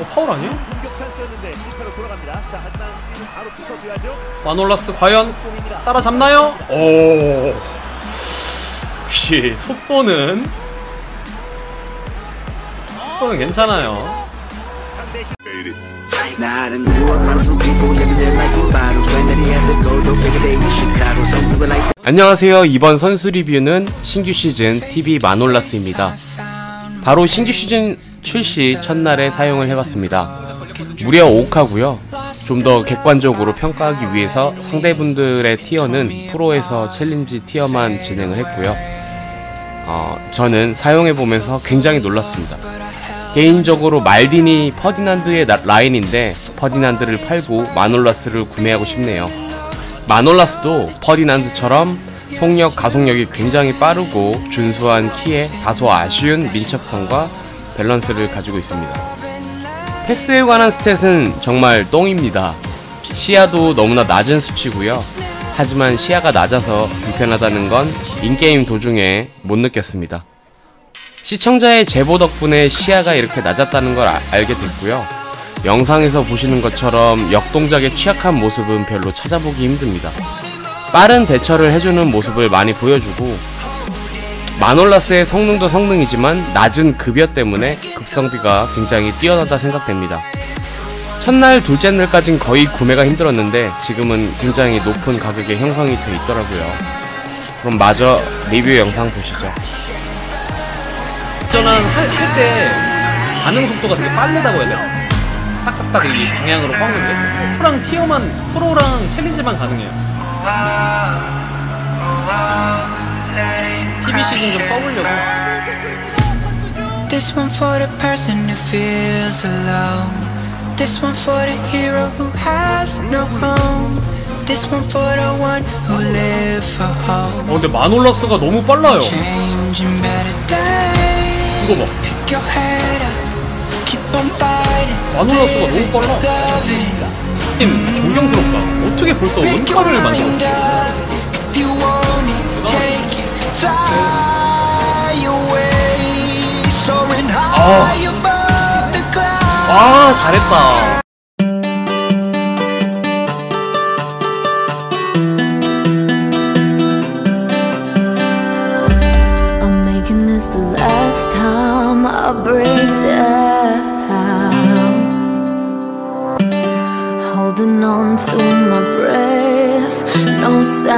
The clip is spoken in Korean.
어 파울 아니야? 마놀라스 과연. 따라잡나요? 오. 역시 속도는 속도는 괜찮아요. 안녕하세요. 이번 선수 리뷰는 신규 시즌 TV 마놀라스입니다. 바로 신규 시즌 출시 첫날에 사용을 해봤습니다. 무려 5카고요. 좀 더 객관적으로 평가하기 위해서 상대분들의 티어는 프로에서 챌린지 티어만 진행을 했고요. 어, 저는 사용해보면서 굉장히 놀랐습니다. 개인적으로 말디니 퍼디난드의 나- 라인인데 퍼디난드를 팔고 마놀라스를 구매하고 싶네요. 마놀라스도 퍼디난드처럼 속력, 가속력이 굉장히 빠르고 준수한 키에 다소 아쉬운 민첩성과 밸런스를 가지고 있습니다. 패스에 관한 스탯은 정말 똥입니다. 시야도 너무나 낮은 수치고요. 하지만 시야가 낮아서 불편하다는 건 인게임 도중에 못 느꼈습니다. 시청자의 제보 덕분에 시야가 이렇게 낮았다는 걸 아- 알게 됐고요. 영상에서 보시는 것처럼 역동작에 취약한 모습은 별로 찾아보기 힘듭니다. 빠른 대처를 해주는 모습을 많이 보여주고 마놀라스의 성능도 성능이지만 낮은 급여 때문에 급성비가 굉장히 뛰어나다 생각됩니다. 첫날 둘째 날까진 거의 구매가 힘들었는데 지금은 굉장히 높은 가격에 형성이 돼 있더라고요. 그럼 마저 리뷰 영상 보시죠. 저는 할때 반응 속도가 되게 빠르다고 해야 되나? 딱딱딱 이 방향으로 꺾는 게 프로랑 티어만 프로랑 챌린지만 가능해요. 시즌 좀 써보려고. This one for the person who feels alone. This one for the hero who has no home. This one for the one who live for hope. 어 근데 마놀라스가 너무 빨라요. 이거 봐. 마놀라스가 너무 빨라. 팀 존경스럽다. 어떻게 벌써 mind 만들었어? 와 잘했다 holding on to my breath. No sound.